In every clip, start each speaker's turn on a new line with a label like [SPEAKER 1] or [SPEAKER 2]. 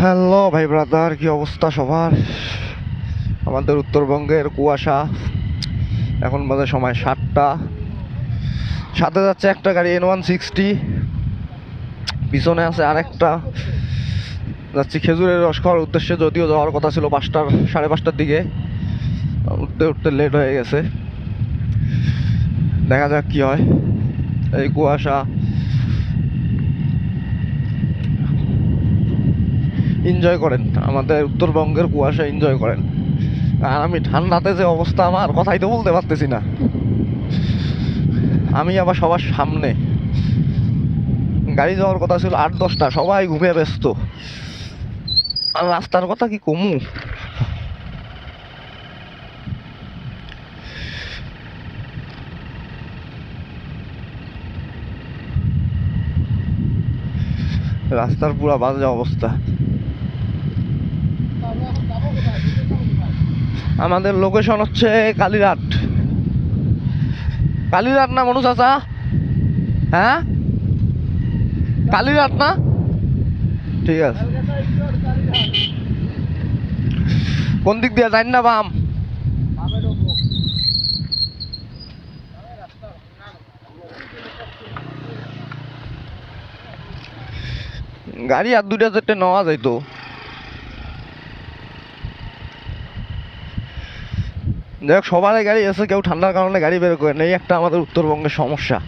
[SPEAKER 1] Hello ভাই brother, কি অবস্থা সবার? আমাদের উত্তরবঙ্গের কুয়াশা। এখন বাজে সময় সাতটা। সাথে যাচ্ছে একটা গাড়ি এন ওয়ান সিক্সটি পিছনে আছে আরেকটা। যাচ্ছি খেজুরের রস খাওয়ার উদ্দেশ্যে, যদিও যাওয়ার কথা ছিল পাঁচটার, সাড়ে পাঁচটার দিকে। উঠতে উঠতে লেট হয়ে গেছে। দেখা যাক কি হয়। এই কুয়াশা। এনজয় করেন। আমাদের উত্তরবঙ্গের কুয়াশা এনজয় করেন। আর আমি ঠান্ডাতে যে অবস্থা আমার, কথাই তো বলতে পারতেছি না। আমি আবার সবার সামনে। গাড়ি যাওয়ার কথা ছিল আট দশটা, সবাই ঘুমিয়ে ব্যস্ত। আর রাস্তার কথা কি কমু? রাস্তার পুরা বাজে অবস্থা। আমাদের লোকেশন হচ্ছে কালীঘাট কালীঘাট না, মনু চাচা? হ্যাঁ? কালীঘাট না? ঠিক আছে। কোন দিক দিয়ে? যাই না বাম। গাড়ি আর দুটা চারটে নেওয়া যাইতো যাই হোক সবারই গাড়ি এসে কেউ ঠান্ডার কারণে গাড়ি বের করে নেই, একটা আমাদের উত্তরবঙ্গের সমস্যা।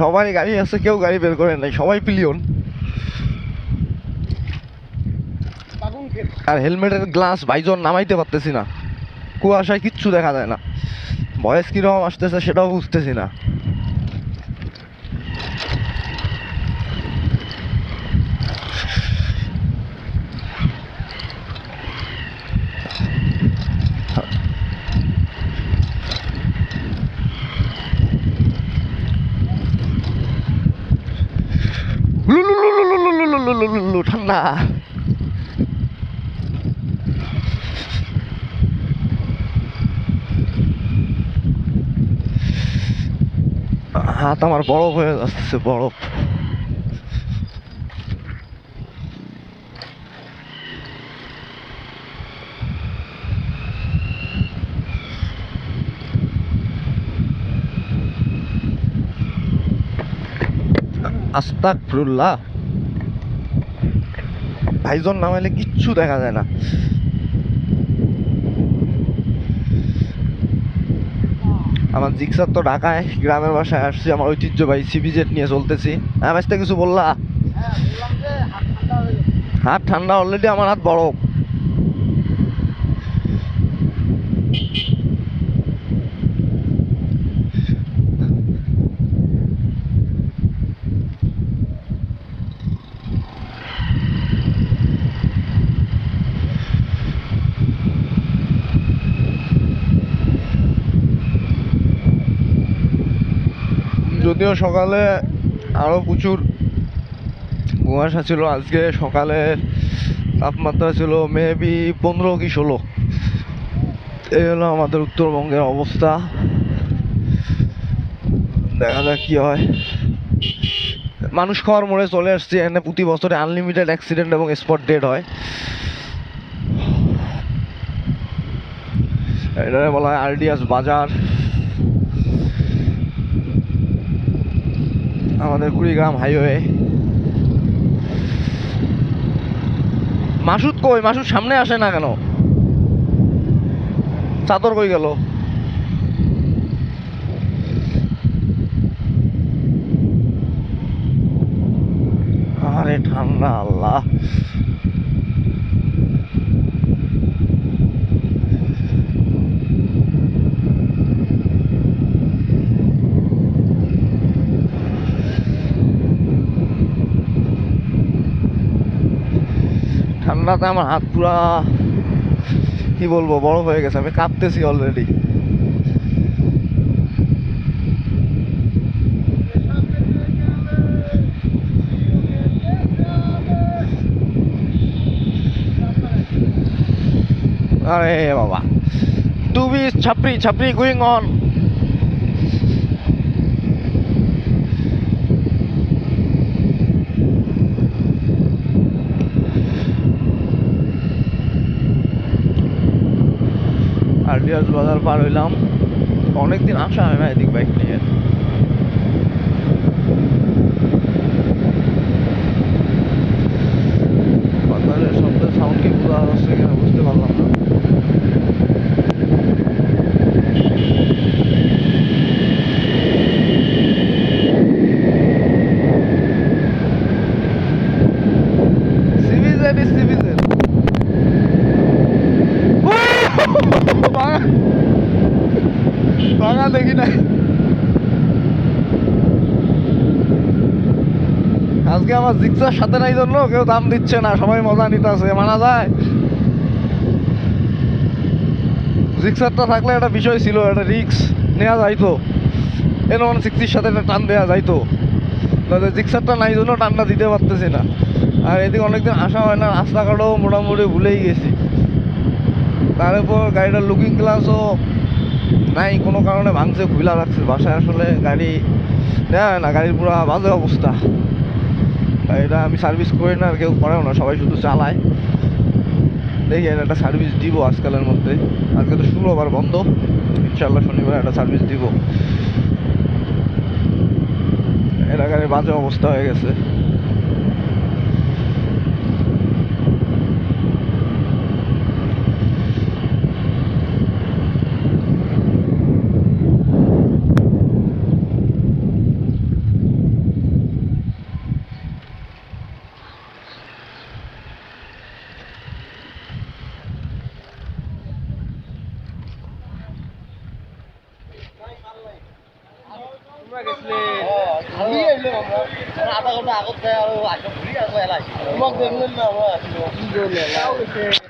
[SPEAKER 1] সবারই গাড়ি এসে কেউ গাড়ি বের করে নেই, সবাই পিলিয়ন আর হেলমেটের গ্লাস বাইজন নামাইতে পারতেছি না। কুয়াশায় কিচ্ছু দেখা যায় না। বয়স কীরকম আসতেছে সেটাও বুঝতেছি না। Ma. হাত আমার বরফ হয়ে যাচ্ছে বরফ আস্তাক ভাইজন নামাইলে কিচ্ছু দেখা যায় না। আমার জিক্সার তো ঢাকায় গ্রামের বাসায় আসছি আমার ঐতিহ্যবাহী সিবিজেট নিয়ে চলতেছি। হ্যাঁ ভাইস্তা কিছু বললা? হাত ঠান্ডা অলরেডি আমার হাত বরফ যদিও সকালে আরও প্রচুর কুয়াশা ছিল, আজকে সকালে তাপমাত্রা ছিল মেবি পনেরো কি ষোলো। এই হলো আমাদের উত্তরবঙ্গের অবস্থা। দেখা যাক কি হয়। মানুষ খাওয়ার মোড়ে চলে আসছে, এখানে প্রতি বছরে আনলিমিটেড অ্যাক্সিডেন্ট এবং স্পট ডেড হয়। এটাকে বলা হয় আরডিএস বাজার। আমাদের কুড়িগ্রাম হাইওয়ে। মাসুদ কই? মাসুদ সামনে আসে না কেন? চাদর কই গেল? আরে ঠান্ডা, আল্লাহ। ঠান্ডাতে আমার হাত পুরা, কি বলব বরফ হয়ে গেছে। আমি কাঁপতেছি অলরেডি আরে বাবা। টু বি ছাপড়ি ছাপড়ি গুইং অন ভাটিয়ার বাজার পার হইলাম। অনেকদিন আসা হয় না এদিক বাইক নিয়ে। আজকে আমার জিক্সার সাথে নাই জন্য, কেউ দাম দিচ্ছে না, সবাই মজা নিতেছে, মানা যায়। জিক্সারটা থাকলে একটা বিষয় ছিল, একটা রিক্স নেওয়া যাইতো। এন ওয়ান সিক্সটির সাথে একটা টান দেওয়া যাইতো। তবে জিক্সারটা নাই জন্য টানটা দিতে পারতেছি না। আর এদিকে অনেকদিন আসা হয় না, রাস্তাঘাটও মোটামুটি ভুলেই গেছি। তার উপর গাড়িটার লুকিং গ্লাসও নাই, কোনো কারণে ভাঙছে খুলা রাখছে বাসায় আসলে গাড়ি হয় না, গাড়ির পুরো বাজে অবস্থা। এটা আমি সার্ভিস করি না, আর কেউ করেও না, সবাই শুধু চালায়। দেখি একটা সার্ভিস দিব আজকালের মধ্যে আজকে তো শুক্রবার বন্ধ। ইনশাল্লাহ শনিবার একটা সার্ভিস দিব। গাড়ির বাজে অবস্থা হয়ে গেছে।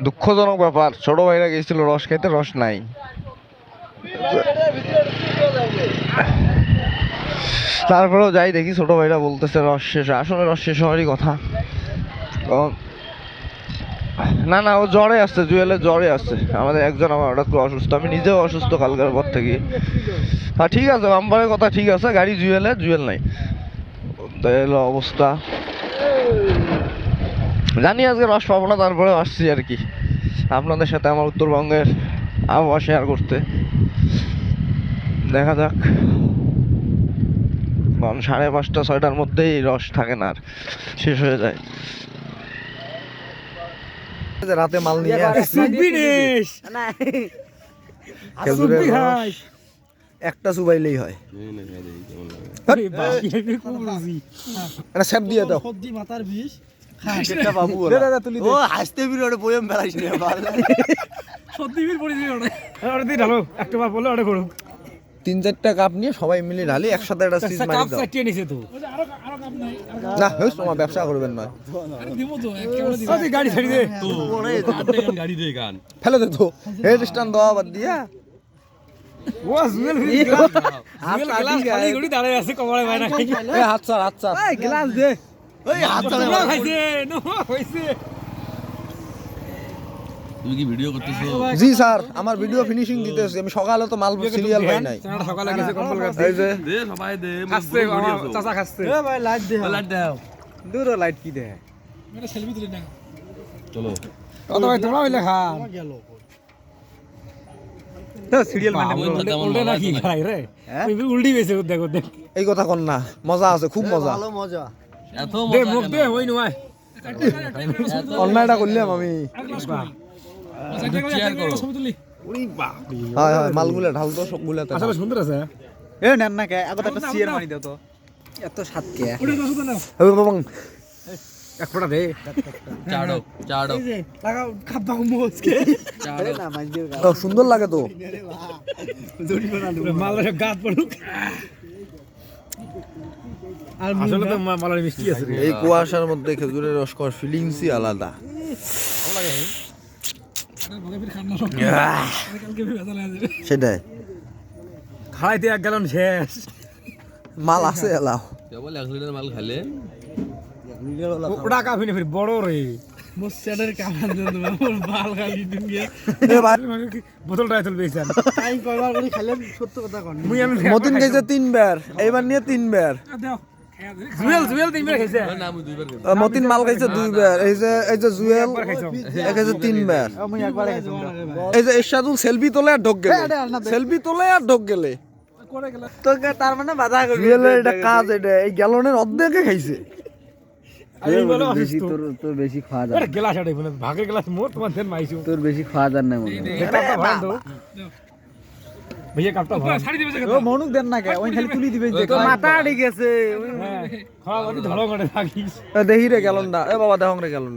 [SPEAKER 1] দুঃখজনক ব্যাপার ছোট ভাইরা গেছিল রস খাইতে রস নাই। তারপরেও যাই দেখি ছোট ভাইরা বলতেছে রস শেষ আসলে রস শেষ হওয়ারই কথা। তো না না, ও জ্বরে আসছে, জুয়েলের জ্বরে আসছে। আমাদের একজন আমার হঠাৎ করে অসুস্থ, আমি নিজেও অসুস্থ কালকের পর থেকে। হ্যাঁ ঠিক আছে, নাম্বারের কথা ঠিক আছে, গাড়ি জুয়েলের জুয়েল নাই। তো এলো অবস্থা। জানি আজকে রস পাবো না তারপরে আসছি আর কি। আপনাদের সাথে আমার উত্তরবঙ্গের আবহাওয়া শেয়ার করতে। দেখা যাক। কারণ সাড়ে পাঁচটা, ছয়টার মধ্যেই রস থাকে না আর। শেষ হয়ে যায়। রাতে মাল নিয়ে
[SPEAKER 2] সুবিনেশ।
[SPEAKER 1] একটা চুবাইলেই হয়। এটা দিয়ে দাও।
[SPEAKER 2] সবজি মাথার বিষ। সত্যি ওটা দিয়ে একটা বার বলে ওটা করুক
[SPEAKER 1] তিন চারটা কাপ নিয়ে সবাই মিলে ঢালি একসাথে একটা সিজ মারি দাও।
[SPEAKER 2] চাটিয়ে নিছে তো।
[SPEAKER 1] না হেস তোমার ব্যবসা করবেন নয়।
[SPEAKER 2] ওই গাড়ি ছেড়ে দে।
[SPEAKER 3] গাড়ি দিয়ে গান।
[SPEAKER 1] ফেলে দে তো। হেড স্ট্যান্ড দেওয়া বাদ দিয়া।
[SPEAKER 2] ও জুয়েল জুয়েল গ্লাস খালি গড়ি দাঁড়ায় আছে কমরে ভাই না
[SPEAKER 1] এ হাত চার হাত চার
[SPEAKER 2] গ্লাস দে। ওই হাত নো হইছে।
[SPEAKER 3] তুমি কি ভিডিও করতেছো?
[SPEAKER 1] জি স্যার আমার ভিডিও ফিনিশিং দিতেছি। আমি সকালে তো মাল সিরিয়াল পাই নাই।
[SPEAKER 2] সকালে গেছে কম্বল গাছে
[SPEAKER 1] এই যে।
[SPEAKER 3] দে সবাই দে
[SPEAKER 2] খাচ্ছে চাচা খাচ্ছে। এ ভাই লাইট দে
[SPEAKER 3] লাইট দাও।
[SPEAKER 2] দূর লাইট কি দে
[SPEAKER 3] চলো।
[SPEAKER 2] কত ভাই তোমরা হইলে সিরিয়াল মানে
[SPEAKER 3] মজা।
[SPEAKER 2] খাই রে? উল্টি বেছে দেখো দেখ।
[SPEAKER 1] এই কথা কন না। মজা আছে খুব মজা।
[SPEAKER 3] এত
[SPEAKER 2] দে
[SPEAKER 3] মজা
[SPEAKER 2] মুখ
[SPEAKER 3] কেন?
[SPEAKER 2] দে ওই নয়
[SPEAKER 1] অন্যায়টা করলাম আমি।
[SPEAKER 3] করো
[SPEAKER 1] হয় হয় মালগুলা ঢাল তো
[SPEAKER 2] আসলে সুন্দর আছে।
[SPEAKER 4] এ নেন না কে? আগত একটা সিয়ার মারি দাও তো। এত সাত কে?
[SPEAKER 2] এক ফোঁটা দে।
[SPEAKER 3] চাড়ো চাড়ো।
[SPEAKER 4] লাগাও খাবা মোজকে
[SPEAKER 3] চাড়ো।
[SPEAKER 4] না মাইজের গা
[SPEAKER 1] সুন্দর লাগে তো।
[SPEAKER 2] মালের গাত পড়ুক।
[SPEAKER 4] আর
[SPEAKER 2] আসলে তো মা- মিষ্টি আছে।
[SPEAKER 1] এই কুয়াশার মধ্যে খেজুরের রস খাওয়ার ফিলিংসই আলাদা। সেটাই।
[SPEAKER 2] খাইতে এক গ্যালন শেষ।
[SPEAKER 1] মাল আছে এলাও।
[SPEAKER 3] কেবল এক লিটার মাল খালে
[SPEAKER 2] ওটা কাফি না ফির বড় রে।
[SPEAKER 4] মোসাদের কামান দেন মোর বাল গালি দুনিয়া
[SPEAKER 1] এ ভাই।
[SPEAKER 2] বোতলটা এতল
[SPEAKER 4] টাইম কয়বার করে খাইলেন সত্য কথা কোন।
[SPEAKER 2] মুই আমি
[SPEAKER 1] মতিন গেছে তিনবার এইবার নিয়ে তিনবার।
[SPEAKER 2] দাও। জুয়েল জুয়েল তিনবার খাইছে
[SPEAKER 3] না আমি দুইবার গেছি
[SPEAKER 1] মতিন মাল খাইছে দুইবার এই যে এই যে জুয়েল
[SPEAKER 2] একবার খাইছো
[SPEAKER 1] এক খাইছে তিনবার
[SPEAKER 4] আমি একবার খাইছিলাম
[SPEAKER 1] এই যে এরশাদুল সেলফি তোলে আর ঢোক গেলে। সেলফি তোলে আর ঢোক গেলে।
[SPEAKER 4] তোকে তার মানে বাধা করবি
[SPEAKER 1] জুয়েলের এটা কাজ এটা এই গ্যালনের অর্ধেকে খাইছে।
[SPEAKER 2] আমি বলো অসুস্থ।
[SPEAKER 5] তোর বেশি খাওয়া যায়।
[SPEAKER 2] আরে গ্লাস আড়াই ভাগের গ্লাস মোর তোমার দেন মাইছো
[SPEAKER 5] তোর বেশি খাওয়া যায় না মনে হয়।
[SPEAKER 2] কাপটা ভাড়া দাও ভাইয়া কাপটা ভাড়া ছাড়ি দিবে
[SPEAKER 4] ও মনুক দেন না কে ওই খালি তুলি দিবে যে
[SPEAKER 5] মাথা আড়ি গেছে।
[SPEAKER 2] খাওয়া বাড়ি ধরো করে থাকিস।
[SPEAKER 1] দেখি রে গ্যালনটা এ বাবা দেখং রে গ্যালন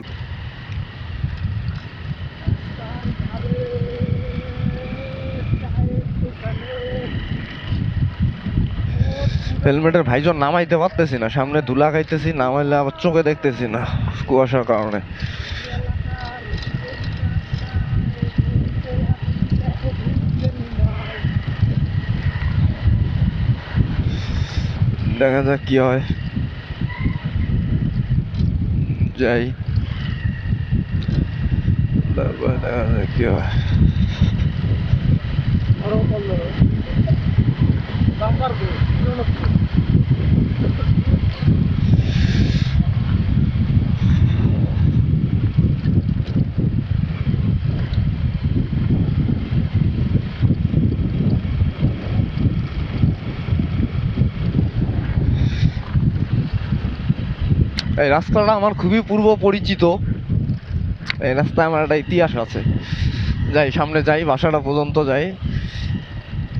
[SPEAKER 1] হেলমেটের ভাইজন নামাইতে পারতেছি না। সামনে ধুলা খাইতেছি নামাইলে আবার চোখে দেখতেছি না কুয়াশার কারণে। দেখা যাক কি হয় যাই তারপর দেখা যাক কি হয় এই রাস্তাটা আমার খুবই পূর্ব পরিচিত। এই রাস্তায় আমার একটা ইতিহাস আছে। যাই, সামনে যাই, বাসাটা পর্যন্ত যাই।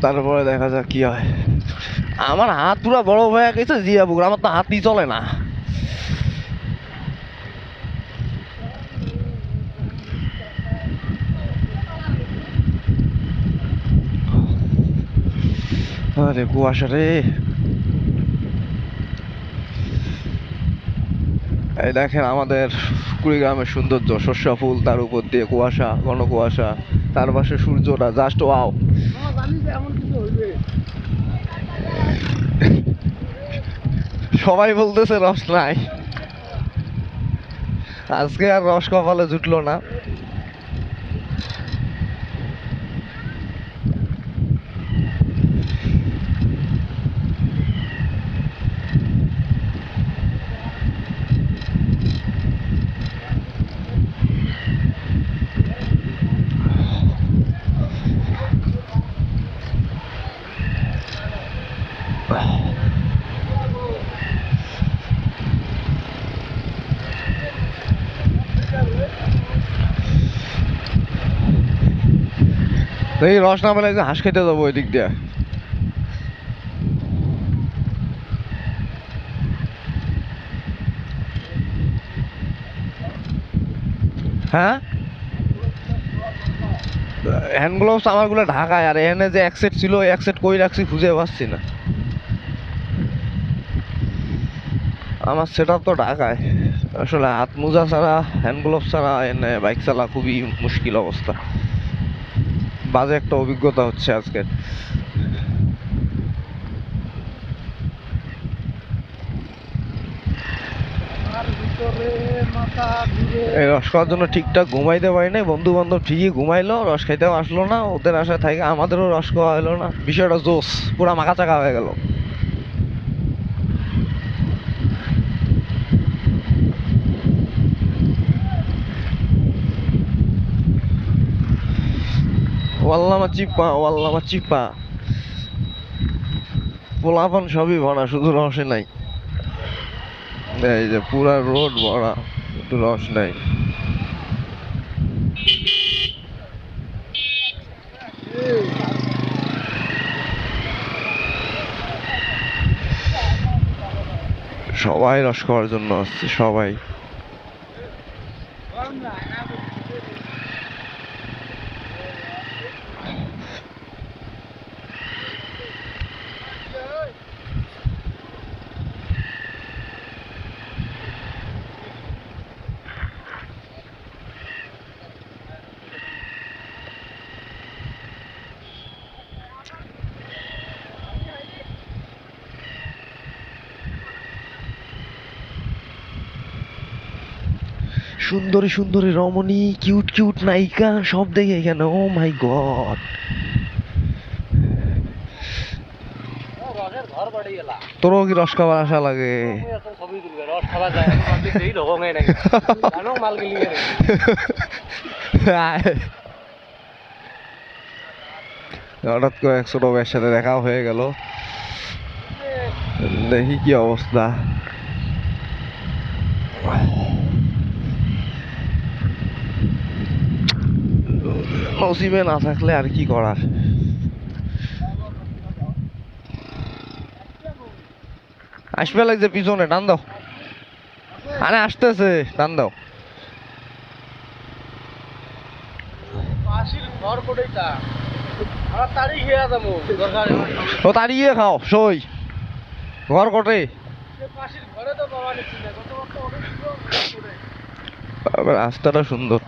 [SPEAKER 1] তারপরে দেখা যাক কি হয়। আমার হাত পুরো বড় হয়ে গেছে, জিয়া বুকুর আমার তো হাতই চলে না। আরে কুয়াশা রে। এই দেখেন আমাদের কুড়িগ্রামের সৌন্দর্য শস্য ফুল তার উপর দিয়ে কুয়াশা, ঘন কুয়াশা, তার পাশে সূর্যটা জাস্ট ওয়াও সবাই বলতেছে রস নাই। আজকে আর রস কপালে জুটলো না। এই রস না পেলে হাঁস খেতে যাব ওই দিক দিয়ে। হ্যাঁ? হ্যান্ড গ্লোভস আমারগুলো ঢাকায়, আর এখানে যে এক সেট ছিল এক সেট কই রাখছি খুঁজে পাচ্ছি না। আমার সেট তো ঢাকায়। আসলে হাত মোজা ছাড়া হ্যান্ড গ্লোভস ছাড়া, এনে বাইক চালা খুবই মুশকিল অবস্থা। বাজে একটা অভিজ্ঞতা হচ্ছে আজকে। এই রস খাওয়ার জন্য ঠিকঠাক ঘুমাইতে পারি নাই বন্ধু বান্ধব ঠিকই ঘুমাইলো, রস খাইতেও আসলো না, ওদের আশায় থাকে আমাদেরও রস খাওয়া হলো না, বিষয়টা জোস, পুরা মাখা চাকা হয়ে গেল। ওয়াল্লামা চিপা ওয়াল্লামা চিপা। পোলাপান সবই ভরা, শুধু রসে নাই। এই যে পুরা রোড ভরা একটু রস নাই। সবাই রস খাওয়ার জন্য আসছে, সবাই। সুন্দরী সুন্দরী রমণী কিউট কিউট নায়িকা, সব দেখে এখানে ও মাই গড
[SPEAKER 6] তোরও কি রস খাবার আশা লাগে? হঠাৎ করে এক ছোট সাথে দেখাও হয়ে গেল। দেখি কি অবস্থা। নসিবে না থাকলে আর কি করার? আসবে লাগছে পিছনে টান দাও। আরে আসতেছে টান দাও। ও তাড়িয়ে খাও সই। ঘর কটে। রাস্তাটা সুন্দর।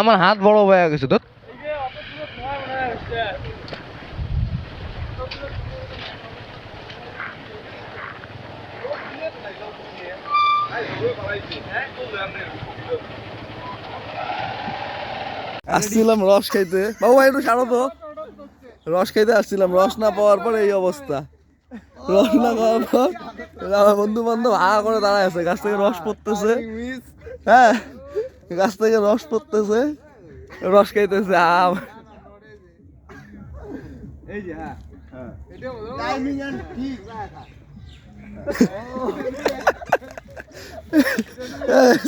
[SPEAKER 6] আমার হাত বড় হয়ে গেছে তো
[SPEAKER 5] আসছিলাম রস খাইতে। বাবু ভাই, একটু ছাড়ো তো। রস খাইতে আসছিলাম, রস না পাওয়ার পর এই অবস্থা। রস না পাওয়ার পর বন্ধু বান্ধব হা করে দাঁড়ায় আছে, গাছ থেকে রস পড়তেছে। হ্যাঁ। গাছ থেকে রস পড়তেছে রস খাইতেছে আম এই যে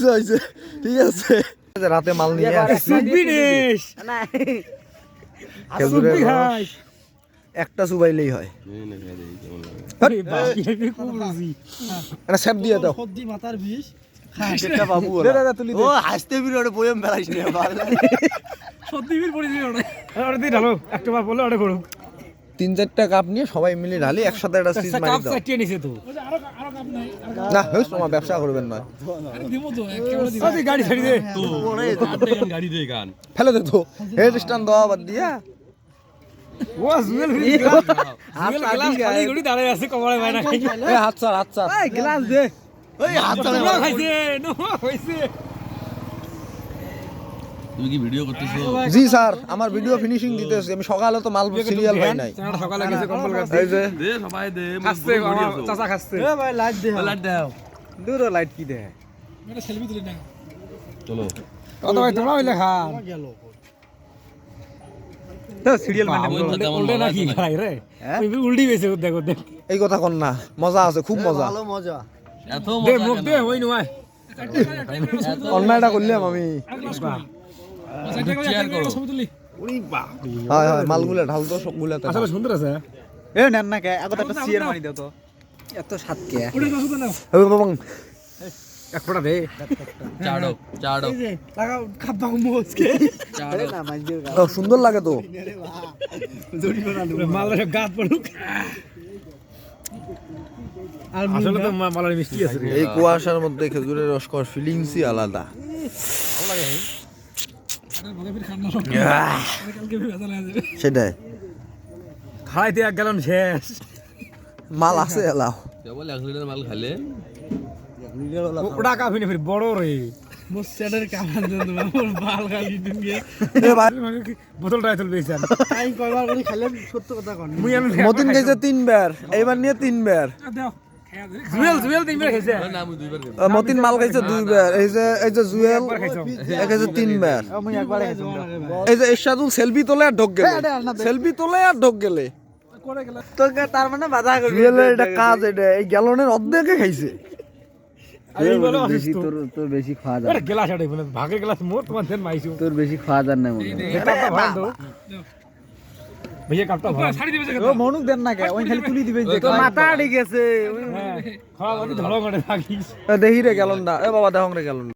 [SPEAKER 5] হইছে, ঠিক আছে
[SPEAKER 6] রাতে মাল নিয়ে
[SPEAKER 5] একটা সুবাইলেই হয়
[SPEAKER 6] স্যাপ দিয়ে দাও
[SPEAKER 2] মাথার বিষ
[SPEAKER 5] সেটা বাবু
[SPEAKER 2] দে দে দে তুলি
[SPEAKER 5] ও হাসতে বিরোধে বইম বেড়াইস না
[SPEAKER 2] সর্দি বিষ পড়েছি ওটা। ওটা দিয়ে ঢালো একটা বার বলে ওটা করুক
[SPEAKER 6] তিন চারটা কাপ নিয়ে সবাই মিলে ঢালি একসাথে একটা সিজ মারি দাও।
[SPEAKER 2] চাটিয়ে নিছে তো।
[SPEAKER 6] না হেস তোমার ব্যবসা করবেন নয়
[SPEAKER 2] ওই যে গাড়ি ছাড়ি দে।
[SPEAKER 3] তো গাড়ি দিয়ে গান।
[SPEAKER 6] ফেলে দে তো। হেড স্ট্যান্ড দেওয়া বাদ দিয়া।
[SPEAKER 2] ও জুয়েল গ্লাস জুয়েল খালি গুড়ি দাঁড়ায় আছে কমরে ভাই না
[SPEAKER 6] হাত ছাড় হাত ছাড়।
[SPEAKER 2] গ্লাস দে।
[SPEAKER 5] ওই হাত
[SPEAKER 2] নোয়া খাইছে নোয়া খাইছে
[SPEAKER 3] তুমি কি ভিডিও করতেছো?
[SPEAKER 6] জি স্যার আমার ভিডিও ফিনিশিং দিতেছি। আমি সকালে তো মাল সিরিয়াল পাই নাই।
[SPEAKER 2] সকালে গেছে কম্বল গাছ।
[SPEAKER 6] এই যে
[SPEAKER 3] দে সবাই দে
[SPEAKER 2] খাচ্ছে চাচা খাচ্ছে।
[SPEAKER 5] ভাই লাইট দে
[SPEAKER 3] লাইট দাও।
[SPEAKER 5] দূর লাইট কি দে
[SPEAKER 3] চলো।
[SPEAKER 2] কত ভাই তোমরা হইলে খা।
[SPEAKER 5] সিরিয়াল
[SPEAKER 3] ওই তো তেমন
[SPEAKER 2] উল্টে
[SPEAKER 3] মজা
[SPEAKER 2] নাকি
[SPEAKER 3] আছে না।
[SPEAKER 2] খাই রে? ওই উল্টি বেছে দেখো দেখ।
[SPEAKER 6] এই কথা কন না মজা আছে খুব মজা।
[SPEAKER 5] ভালো মজা।
[SPEAKER 2] দে
[SPEAKER 3] মজা
[SPEAKER 2] মুখ দে ওই নয়
[SPEAKER 6] অন্যায়টা করলাম আমি হয় হয় মালগুলা ঢাল তো সবগুলা
[SPEAKER 2] আসলে সুন্দর আছে
[SPEAKER 7] এ নেন না কে? আগত একটা সিয়ার মারি দাও তো।
[SPEAKER 5] এত সাত কে?
[SPEAKER 2] এক ফোঁটা দে।
[SPEAKER 3] চাড়ো চাড়ো।
[SPEAKER 2] লাগাও খাবা মোজকে
[SPEAKER 3] চাড়ো।
[SPEAKER 6] সুন্দর লাগে তো।
[SPEAKER 2] সব গাত পড়ুক। আসলে তো মালার মিষ্টি আছে
[SPEAKER 6] এই কুয়াশার মধ্যে খেজুরের রস খাওয়ার ফিলিংসই আলাদা। সেটাই।
[SPEAKER 2] খাইতে এক গেলাম শেষ।
[SPEAKER 6] মাল আছে এলাও।
[SPEAKER 3] কেবল এক লিটার মাল খালে
[SPEAKER 2] ওটা কাফি না ফির বড় রে। মোস্টারের কামান দেন মোর বাল খালি দুনিয়া
[SPEAKER 6] এ ভাই।
[SPEAKER 2] বোতলটা এতল
[SPEAKER 5] কয়বার করে খাইলেন সত্য কথা কন।
[SPEAKER 6] মতিন গেছে তিনবার এইবার নিয়ে তিনবার। মতিন মাল খাইছে দুইবার এই যে এই যে জুয়েল খাইছে। তিনবার
[SPEAKER 5] আমি একবার খাইছি।
[SPEAKER 6] এই যে এরশাদুল সেলফি তোলে আর ঢোক গেলে। সেলফি তোলে আর ঢোক গেলে।
[SPEAKER 5] তো তার মানে বাধা করবি।
[SPEAKER 6] জুয়েলের এটা কাজ এটা এই গ্যালনের অর্ধেকে খাইছে।
[SPEAKER 5] তোর তোর বেশি খাওয়া যায়
[SPEAKER 2] আরে গ্লাস আড়াই বলে ভাগের গ্লাস মোর তোমার
[SPEAKER 5] তোর বেশি খাওয়া যায় না মনে হয়।
[SPEAKER 2] কাপটা ভাড়া দাও ভাইয়া কাপটা গেল ছাড়ি দিবে
[SPEAKER 7] ও মনুক দেন না কে ওই খালি তুলি দিবেন যে
[SPEAKER 5] মাথা আড়ে গেছে
[SPEAKER 2] খাওয়া ধরো করে থাকিস
[SPEAKER 6] এ দেখি রে গ্যালনটা এ বাবা দেখং রে গ্যালন